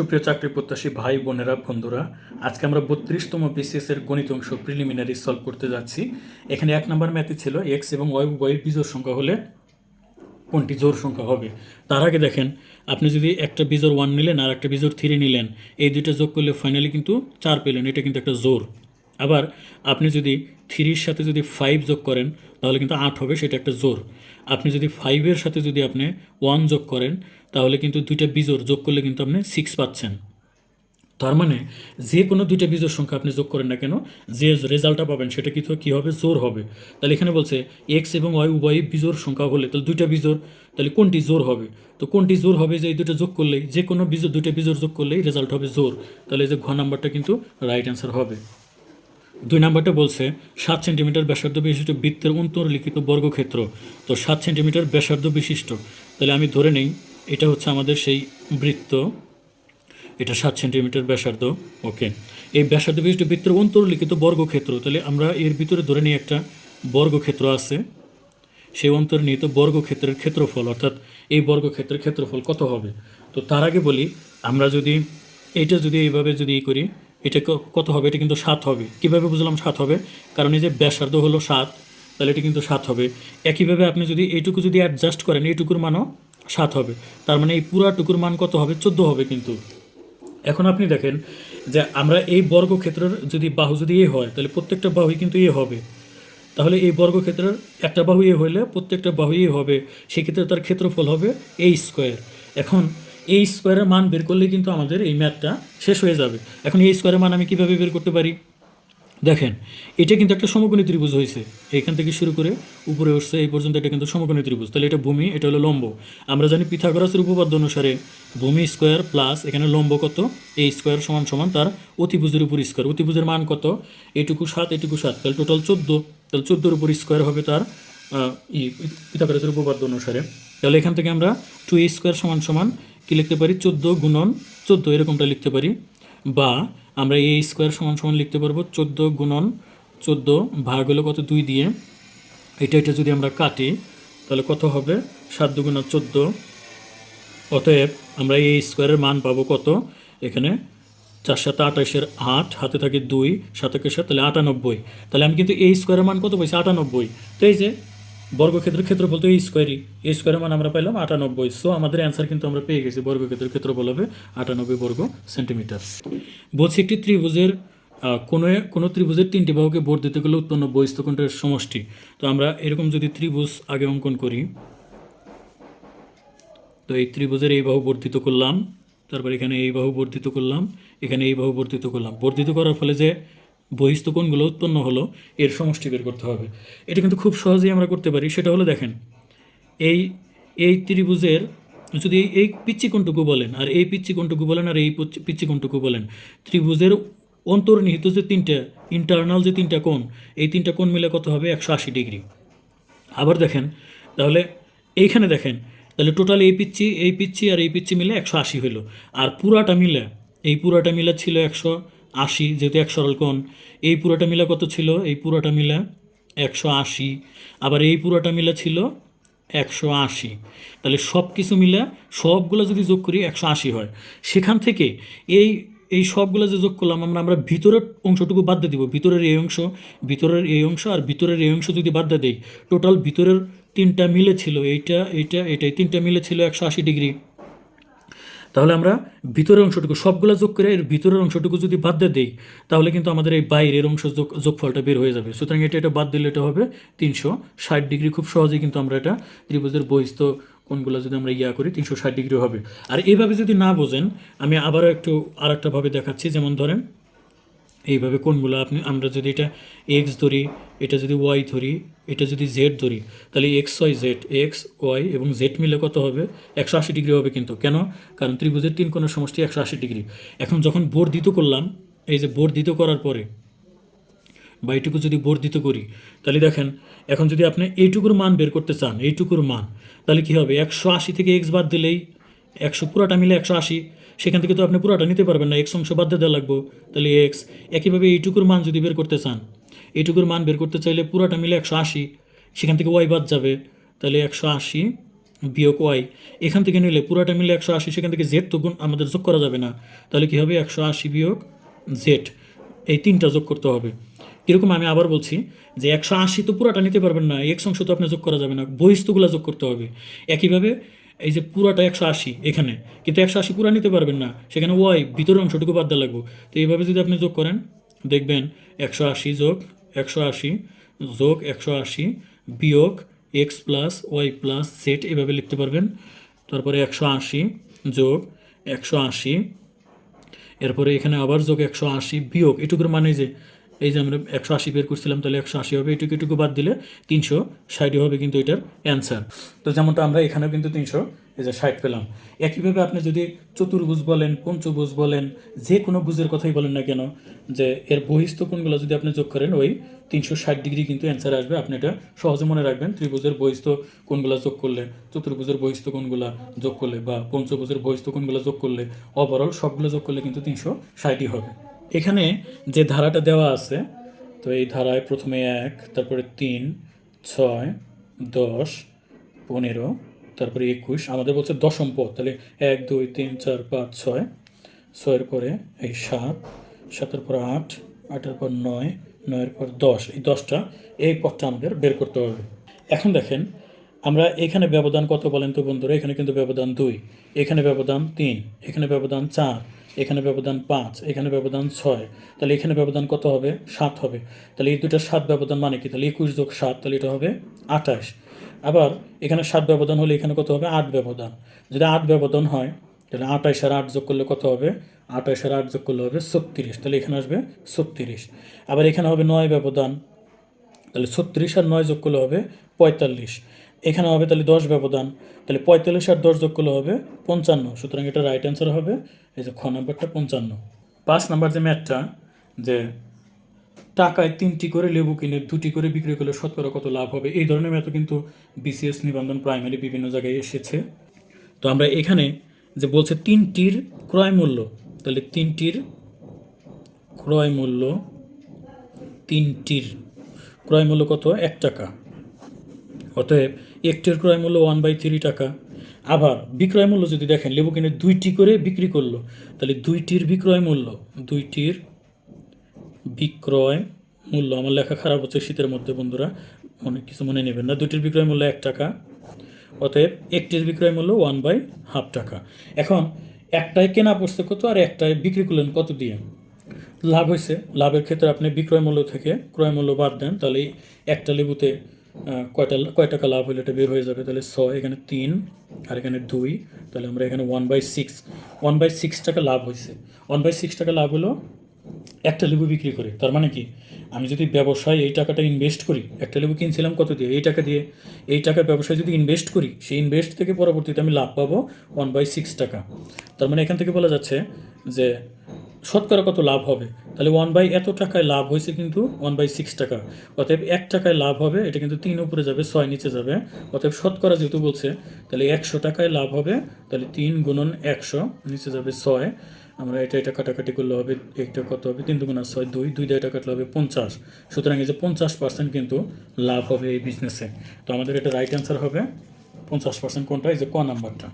সুপ্রিয় চাকরি প্রত্যাশী ভাই, বোনেরা, বন্ধুরা, আজকে আমরা বত্রিশতম বিসিএস এর গণিত অংশ প্রিলিমিনারি সলভ করতে যাচ্ছি। এখানে এক নম্বর ম্যাথে ছিল এক্স এবং ওয়াই উভয়ের বিজোড় সংখ্যা হলে কোনটি জোর সংখ্যা হবে? তার আগে দেখেন, আপনি যদি একটা বিজোর ওয়ান নিলেন আর একটা বিজোর থ্রি নিলেন, এই দুইটা যোগ করলে ফাইনালি কিন্তু চার পেলেন, এটা কিন্তু একটা জোর আবার আপনি যদি থ্রির সাথে যদি ফাইভ যোগ করেন, তাহলে কিন্তু আট হবে, সেটা একটা জোর আপনি যদি ফাইভের সাথে যদি আপনি ওয়ান যোগ করেন তাহলে কিন্তু দুইটা বিজোর যোগ করলে কিন্তু আপনি সিক্স পাচ্ছেন। তার মানে যে কোনো দুইটা বীজের সংখ্যা আপনি যোগ করেন না কেন, যে রেজাল্টটা পাবেন সেটা কিন্তু কী হবে? জোর হবে। তাহলে এখানে বলছে এক্স এবং ওয়াই উভয় বিজোর সংখ্যা হলে তাহলে দুইটা বিজোর তাহলে কোনটি জোর হবে? তো কোনটি জোর হবে যে এই দুটো যোগ করলেই যে কোনো বিজোর দুইটা বিজোর যোগ করলেই রেজাল্ট হবে জোর তাহলে এই যে ঘ নাম্বারটা কিন্তু রাইট অ্যান্সার হবে। দুই নাম্বারটা বলছে সাত সেন্টিমিটার ব্যাসার্ধ বিশিষ্ট বৃত্তের অন্তর্লিখিত বর্গক্ষেত্র। তো সাত সেন্টিমিটার ব্যাসার্ধ বিশিষ্ট। তাহলে আমি ধরে নেই এটা হচ্ছে আমাদের সেই বৃত্ত। এটা সাত সেন্টিমিটার ব্যাসার্ধ, ওকে। এই ব্যাসার্ধ বিশিষ্ট বৃত্তের অন্তর্লিখিত বর্গক্ষেত্র, তাহলে আমরা এর ভিতরে ধরে নিই একটা বর্গক্ষেত্র আছে। সেই অন্তর্নিহিত বর্গক্ষেত্রের ক্ষেত্রফল, অর্থাৎ এই বর্গক্ষেত্রের ক্ষেত্রফল কত হবে? তো তার আগে বলি, আমরা যদি এটা যদি এইভাবে যদি ই করি, এটা কত হবে? এটা কিন্তু সাত হবে। কীভাবে বুঝলাম সাত হবে? কারণ এই যে ব্যাসার্ধ হলো সাত, তাহলে এটা কিন্তু সাত হবে। একইভাবে আপনি যদি এইটুকু যদি অ্যাডজাস্ট করেন, এইটুকুর মানও সাত হবে। তার মানে এই পুরাটুকুর মান কত হবে? চোদ্দ হবে কিন্তু। এখন আপনি দেখেন যে আমরা এই বর্গক্ষেত্রের যদি বাহু যদি এ হয়, তাহলে প্রত্যেকটা বাহুই কিন্তু এ হবে। তাহলে এই বর্গক্ষেত্রের একটা বাহু এ হলে প্রত্যেকটা বাহু এ হবে। সেক্ষেত্রে তার ক্ষেত্রফল হবে এই স্কোয়ার। এখন এই স্কোয়ারের মান বের করলে কিন্তু আমাদের এই ম্যাথটা শেষ হয়ে যাবে। এখন এই স্কোয়ারের মান আমি কীভাবে বের করতে পারি? দেখেন, এটা কিন্তু একটা সমকোণী ত্রিভুজ হয়েছে এখান থেকে শুরু করে উপরে উঠছে, এই পর্যন্ত এটা কিন্তু সমকোণী ত্রিভুজ। তাহলে এটা ভূমি, এটা হলো লম্ব। আমরা জানি পিথাগোরাসের উপপাদ্য অনুসারে ভূমি স্কোয়ার প্লাস এখানে লম্ব কত? এই স্কোয়ার সমান সমান তার অতিভুজের উপর স্কোয়ার। অতিভুজের মান কত? এটুকু সাত এটুকু সাত। তাহলে টোটাল চোদ্দ। তাহলে চোদ্দোর উপর স্কোয়ার হবে তার ই, পিথাগোরাসের উপপাদ্য অনুসারে। তাহলে এখান থেকে আমরা টু এ স্কোয়ার সমান সমান কী লিখতে পারি? চোদ্দ গুণন চোদ্দ, এরকমটা লিখতে পারি। বা আমরা এ স্কোয়ার সমান সমান লিখতে পারব চোদ্দ গুণন চোদ্দ ভাগ হলো কত দুই দিয়ে। এটা এটা যদি আমরা কাটি, তাহলে কত হবে? সাত দুগুণা চোদ্দ। অতএব আমরা এই স্কোয়ারের মান পাবো কত? এখানে চার সাথে আঠাশের আট, হাতে থাকে দুই সাতাকে সাত, তাহলে আটানব্বই। তাহলে আমি কিন্তু এই স্কোয়ারের মান কত পাইছি? আটানব্বই। তো এই যে বর্গক্ষেত্রের ক্ষেত্রফল তো এই স্কোয়ারই এই স্কোয়ারের মান আমরা পাইলাম আটানব্বই। সো আমাদের অ্যান্সার কিন্তু আমরা পেয়ে গেছি। বর্গক্ষেত্রের ক্ষেত্রফল হবে আটানব্বই বর্গ সেন্টিমিটার বলছি একটি ত্রিভুজের কোনো কোনো ত্রিভুজের তিনটি বাহুকে বোর্ড দিতে গেলে উৎপন্ন বহিস্থকোণের সমষ্টি। তো আমরা এরকম যদি ত্রিভুজ আগে অঙ্কন করি, তো এই ত্রিভুজের এই বাহু বর্ধিত করলাম, তারপর এখানে এই বাহু বর্ধিত করলাম, এখানে এই বাহু বর্ধিত করলাম। বর্ধিত করার ফলে যে বহিস্থ কোণগুলো উৎপন্ন হলো, এর সমষ্টি বের করতে হবে। এটা কিন্তু খুব সহজেই আমরা করতে পারি। সেটা হলো দেখেন, এই এই ত্রিভুজের যদি এই- এই পিচ্ছি কোণটুকু বলেন, আর এই পিচ্ছি কোণটুকু বলেন, আর এই পিচ্ছি বলেন, ত্রিভুজের অন্তর্নিহিত যে তিনটা ইন্টারনাল যে তিনটা কোণ, এই তিনটা কোণ মিলে কত হবে? একশো আশি ডিগ্রি। আবার দেখেন, তাহলে এইখানে দেখেন, তাহলে টোটাল এই পিচ্ছি এই পিচ্ছি আর এই পিচ্ছি মিলে একশো আশি হলো আর পুরাটা মিলে, এই পুরাটা মিলে ছিল একশো আশি, যেহেতু এক সরল কোণ, এই পুরাটা মিলে কত ছিল? এই পুরাটা মিলে একশো আশি। আবার এই পুরাটা মিলে ছিল একশো আশি। তাহলে সব কিছু মিলে সবগুলো যদি যোগ করি, একশো আশি হয়। সেখান থেকে এই এই সবগুলো যে যোগ করলাম, আমরা আমরা ভিতরের অংশটুকু বাদ দিয়ে দিব। ভিতরের এই অংশ, ভিতরের এই অংশ, আর ভিতরের এই অংশ যদি বাদ দিয়ে দিই, টোটাল ভিতরের তিনটা মিলে ছিল, এইটা এইটা এটাই তিনটা মিলে ছিল একশো আশি ডিগ্রি। তাহলে আমরা ভিতরের অংশটুকু, সবগুলো যোগ করে এর ভিতরের অংশটুকু যদি বাদ দিয়ে দিই, তাহলে কিন্তু আমাদের এই বাইরের অংশ যোগ, যোগফলটা বের হয়ে যাবে। সুতরাং এটা এটা বাদ দিলে এটা হবে তিনশো ষাট ডিগ্রি। খুব সহজেই কিন্তু আমরা এটা ত্রিভুজের বহিস্থ কোনগুলো যদি আমরা ইয়া করি তিনশো ষাট ডিগ্রি হবে। আর এইভাবে যদি না বোঝেন, আমি আবারও একটু আর একটাভাবে দেখাচ্ছি। যেমন ধরেন এইভাবে কোনগুলো আপনি, আমরা যদি এটা এক্স ধরি, এটা যদি ওয়াই ধরি, এটা যদি জেড ধরি, তাহলে X Y Z X Y এবং জেড মিলে কত হবে? একশো আশি ডিগ্রি হবে কিন্তু। কেন? কারণ ত্রিভুজের তিন কোণের সমষ্টি একশো আশি ডিগ্রি। এখন যখন বর্ধিত করলাম, এই যে বর্ধিত করার পরে, বা এইটুকু যদি বর্ধিত করি, তাহলে দেখেন, এখন যদি আপনি এইটুকুর মান বের করতে চান, এইটুকুর মান, তাহলে কী হবে? একশো আশি থেকে এক্স বাদ দিলেই একশো, পুরাটা মিলে একশো আশি। সেখান থেকে তো আপনি পুরোটা নিতে পারবেন না এক্স অংশ বাদ দেওয়া লাগবো। তাহলে এক্স একইভাবে এইটুকুর মান যদি বের করতে চান, এইটুকুর মান বের করতে চাইলে পুরাটা মিলে একশো আশি, সেখান থেকে ওয়াই বাদ যাবে। তাহলে একশো আশি বিয়োগ ওয়াই এখান থেকে নিলে পুরাটা মিলে একশো আশি, সেখান থেকে জেড তো গুণ আমাদের যোগ করা যাবে না। তাহলে কী হবে? একশো আশি বিয়োগ জেড এই তিনটা যোগ করতে হবে। কীরকম আমি আবার বলছি যে একশো আশি তো পুরাটা নিতে পারবেন না এক্স অংশ তো আপনি যোগ করা যাবে না, বহিস্থগুলো যোগ করতে হবে। একইভাবে এই যে পুরাটা একশো আশি এখানে, কিন্তু একশো আশি পুরা নিতে পারবেন না। সেখানে ওয়াই, ভিতরের অংশটুকু বাদ দেওয়া লাগবে। তো এইভাবে যদি আপনি যোগ করেন, দেখবেন একশো আশি যোগ একশো আশি যোগ একশো আশি বিয়োগ X plus Y plus set এভাবে লিখতে পারবেন। তারপরে একশো আশি যোগ একশো আশি, এরপরে এখানে আবার যোগ একশো আশি বিয়োগ, এটুকুর মানে যে এই যে আমরা একশো আশি বের করছিলাম, তাহলে একশো আশি হবে। এটুকু এটুকু বাদ দিলে তিনশো ষাটই হবে কিন্তু এটার অ্যান্সার তো যেমনটা আমরা এখানেও কিন্তু তিনশো, এই যে ষাট পেলাম। একইভাবে আপনি যদি চতুর্ভুজ বলেন, পঞ্চভুজ বলেন, যে কোনো ভুজের কথাই বলেন না কেন, যে এর বহিস্থ কোণগুলো যদি আপনি যোগ করেন, ওই তিনশো ষাট ডিগ্রি কিন্তু অ্যান্সার আসবে। আপনি এটা সহজে মনে রাখবেন, ত্রিভুজের বহিস্থ কোণগুলো যোগ করলে, চতুর্ভুজের বহিস্থ কোণগুলো যোগ করলে বা পঞ্চভুজের বহিস্থ কোণগুলো যোগ করলে ওভারঅল সবগুলো যোগ করলে কিন্তু তিনশো ষাটই হবে। এখানে যে ধারাটা দেওয়া আছে, তো এই ধারায় প্রথমে এক, তারপরে তিন, ছয়, দশ, পনেরো, তারপরে একুশ, আমাদের বলছে দশম পদ, তাহলে এক, দুই, তিন, চার, পাঁচ, ছয়, ছয়ের পরে এই সাত, সাতের পর আট, আটের পর নয়, নয়ের পর দশ, এই দশটা এই পথটা আমাদের বের করতে হবে। এখন দেখেন, আমরা এখানে ব্যবধান কত বলেন তো বন্ধুরা? এখানে কিন্তু ব্যবধান দুই, এখানে ব্যবধান তিন, এখানে ব্যবধান চার এখানে ব্যবধান পাঁচ, এখানে ব্যবধান ছয়, তাহলে এখানে ব্যবধান কত হবে? সাত হবে। তাহলে এই দুটো সাত ব্যবধান মানে কি? তাহলে একুশ যোগ সাত, তাহলে এটা হবে আঠাশ। আবার এখানে সাত ব্যবধান হলে এখানে কত হবে? আট ব্যবধান। যদি আট ব্যবধান হয়, তাহলে আঠাশ আর আট যোগ করলে কত হবে? আঠাশ আর আট যোগ করলে হবে ছত্রিশ, তাহলে এখানে আসবে ছত্রিশ। আবার এখানে হবে নয় ব্যবধান, তাহলে ছত্রিশ আর নয় যোগ করলে হবে পঁয়তাল্লিশ। এখানে হবে তাহলে দশ ব্যবধান। তাহলে পঁয়তাল্লিশ আর দশ যোগ করলে হবে পঞ্চান্ন। সুতরাং এটা রাইট অ্যান্সার হবে, এই যে খ নাম্বারটা পঞ্চান্ন। পাঁচ নাম্বার যে ম্যাথটা যে টাকায় তিনটি করে লেবু কিনে দুটি করে বিক্রি করলে শতকরা কত লাভ হবে? এই ধরনের ম্যাথও কিন্তু বিসিএস নিবন্ধন প্রাইমারি বিভিন্ন জায়গায় এসেছে। তো আমরা এখানে যে বলছে তিনটির ক্রয় মূল্য, তাহলে তিনটির ক্রয় মূল্য, তিনটির ক্রয় মূল্য কত? এক টাকা। অতএব একটির ক্রয় মূল্য ওয়ান বাই থ্রি টাকা। আবার বিক্রয় মূল্য যদি দেখেন, লেবু কিনে দুইটি করে বিক্রি করল, তাহলে দুইটির বিক্রয় মূল্য, দুইটির বিক্রয় মূল্য। আমার লেখা খারাপ হচ্ছে শীতের মধ্যে, বন্ধুরা অনেক কিছু মনে নেবেন না। দুইটির বিক্রয় মূল্য এক টাকা, অতএব একটির বিক্রয় মূল্য ওয়ান বাই হাফ টাকা। এখন, একটায় কেনা পড়ছে কত আর একটায় বিক্রি করলেন কত দিয়ে? লাভ হয়েছে। লাভের ক্ষেত্রে আপনি বিক্রয় মূল্য থেকে ক্রয় মূল্য বাদ দেন, তাহলে একটা লেবুতে কয়টা কয় টাকা লাভ হলে এটা বের হয়ে যাবে? তাহলে ছয়, এখানে তিন, আর এখানে দুই। তাহলে আমরা এখানে one by six one by six টাকা লাভ হয়েছে ওয়ান বাই সিক্স টাকা লাভ হলো একটা লেবু বিক্রি করে। তার মানে কি? আমি যদি ব্যবসায় এই টাকাটা ইনভেস্ট করি, একটা লেবু কিনছিলাম কত দিয়ে? এই টাকা দিয়ে। এই টাকা ব্যবসায় যদি ইনভেস্ট করি, সেই ইনভেস্ট থেকে পরবর্তীতে আমি লাভ পাবো ওয়ান বাই সিক্স টাকা। তার মানে এখান থেকে বলা যাচ্ছে যে শতকরা কত লাভ হবে? তাহলে ওয়ান বাই এত টাকায় লাভ হয়েছে কিন্তু ওয়ান বাই সিক্স টাকা। অতএব এক টাকায় লাভ হবে, এটা কিন্তু তিন উপরে যাবে, ছয় নিচে যাবে। অতএব শতকরা যেহেতু বলছে, তাহলে একশো টাকায় লাভ হবে, তাহলে তিন গুণন একশো, নিচে যাবে ছয়। আমরা এটা এটা কাটাকাটি করলে হবে একটা কত হবে? তিন দুগুণা ছয়, দুই দুই দিয়ে এটা কাটলে হবে পঞ্চাশ। সুতরাং এই যে পঞ্চাশ পার্সেন্ট কিন্তু লাভ হবে এই বিজনেসে তো আমাদের এটা রাইট অ্যান্সার হবে, পঞ্চাশ পার্সেন্ট কোনটা? এই যে ক নাম্বারটা।